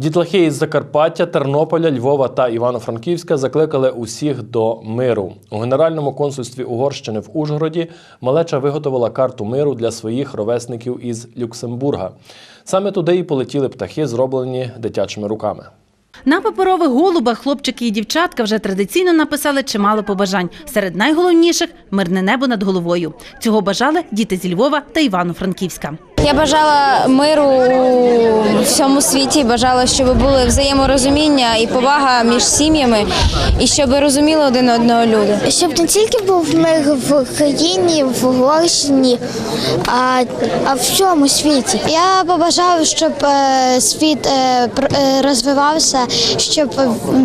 Дітлахи із Закарпаття, Тернополя, Львова та Івано-Франківська закликали усіх до миру. У Генеральному консульстві Угорщини в Ужгороді малеча виготовила карту миру для своїх ровесників із Люксембурга. Саме туди і полетіли птахи, зроблені дитячими руками. На паперових голубах хлопчики і дівчатка вже традиційно написали чимало побажань. Серед найголовніших мирне небо над головою. Цього бажали діти зі Львова та Івано-Франківська. Я бажала миру у всьому світі, бажала, щоб були взаєморозуміння і повага між сім'ями, і щоб розуміли один одного люди. Щоб не тільки був мир в країні, в Угорщині, а, а в всьому світі. Я побажав, щоб е, світ е, е, розвивався, щоб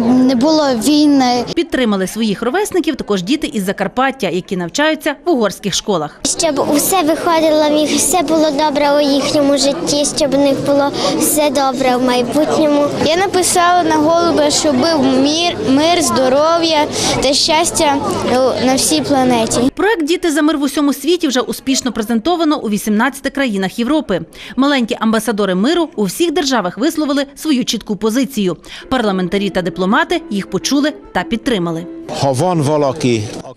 не було війни. Підтримали своїх ровесників також діти із Закарпаття, які навчаються в угорських школах. Щоб усе виходило все було добре у їхньому житті, щоб у них було все добре в майбутньому. Я написала на голуби, щоб був мир, мир, здоров'я та щастя на всій планеті. Проект Діти за мир в усьому світі вже успішно презентовано у 18 країнах Європи. Маленькі амбасадори миру у всіх державах висловили свою чітку позицію. Парламентарі та дипломати їх почули та підтримали.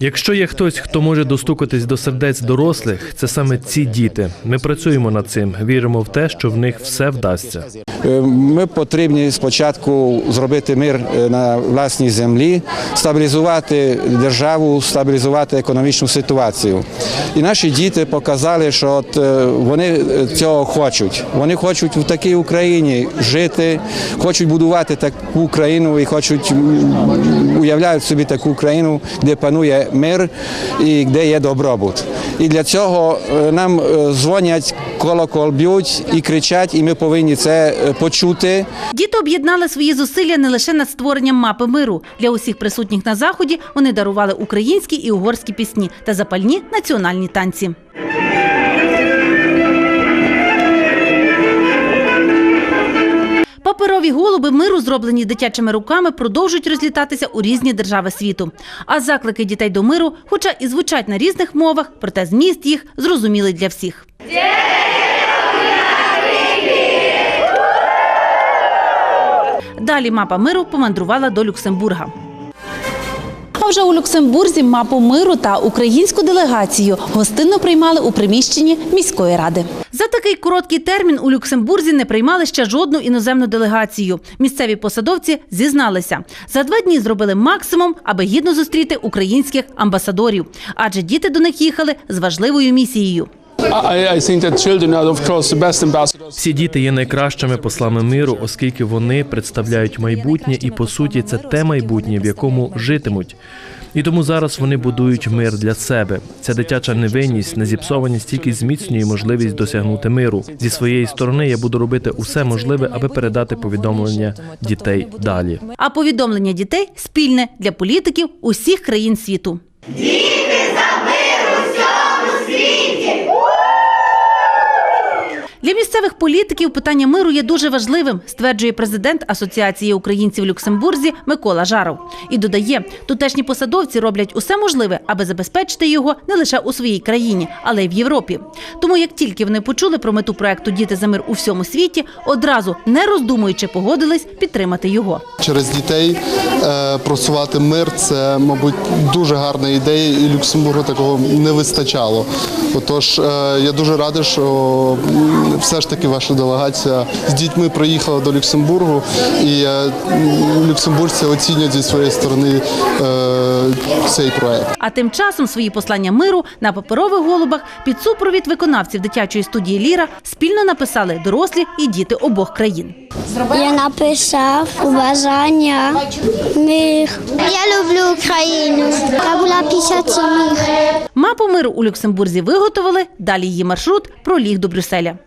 Якщо є хтось, хто може достукатись до сердець дорослих, це саме ці діти. Ми працюємо над цим, віримо в те, що в них все вдасться. Е, Ми потрібні спочатку зробити мир е, на власній землі, стабілізувати державу, стабілізувати економічну ситуацію. І наші діти показали, що от е, вони цього хочуть. Вони хочуть в такій Україні жити, хочуть будувати таку країну і хочуть уявляють собі таку країну, де панує мир і де є добробут. І для цього е, нам е, дзвонять, колокол б'ють і кричать, і ми повинні це е, почути. Діти об'єднали свої зусилля не лише над створенням мапи миру. Для усіх присутніх на заході вони дарували українські і угорські пісні та запальні національні танці. Паперові голуби миру, зроблені дитячими руками, продовжують розлітатися у різні держави світу. А заклики дітей до миру, хоча і звучать на різних мовах, проте зміст їх зрозумілий для всіх. Далі мапа миру помандрувала до Люксембурга. Вже у Люксембурзі мапу миру та українську делегацію гостинно приймали у приміщенні міської ради. За такий короткий термін у Люксембурзі не приймали ще жодну іноземну делегацію. Місцеві посадовці зізналися, за два дні зробили максимум, аби гідно зустріти українських амбасадорів, адже діти до них їхали з важливою місією. Всі діти є найкращими послами миру, оскільки вони представляють майбутнє, і по суті це те майбутнє, в якому житимуть. І тому зараз вони будують мир для себе. Ця дитяча невинність, незіпсованість тільки зміцнює можливість досягнути миру. Зі своєї сторони я буду робити усе можливе, аби передати повідомлення дітей далі. А повідомлення дітей спільне для політиків усіх країн світу. Місцевих політиків питання миру є дуже важливим, стверджує президент Асоціації українців в Люксембурзі Микола Жаров. І додає, тутешні посадовці роблять усе можливе, аби забезпечити його не лише у своїй країні, але й в Європі. Тому як тільки вони почули про мету проекту Діти за мир у всьому світі, одразу не роздумуючи, погодились підтримати його. Через дітей е, просувати мир це, мабуть, дуже гарна ідея, і Люксембургу такого не вистачало. Отож, е, я дуже радий, що все ж таки ваша делегація з дітьми приїхала до Люксембургу, і е, люксембуржці оцінюють зі своєї сторони цей проект. А тим часом свої послання миру на паперових голубах під супровід виконавців дитячої студії Ліра спільно написали дорослі і діти обох країн. Я написав побажання мир. Я люблю Україну. Я була писати мир. Мапу миру у Люксембурзі виготовили. Далі її маршрут проліг до Брюсселя.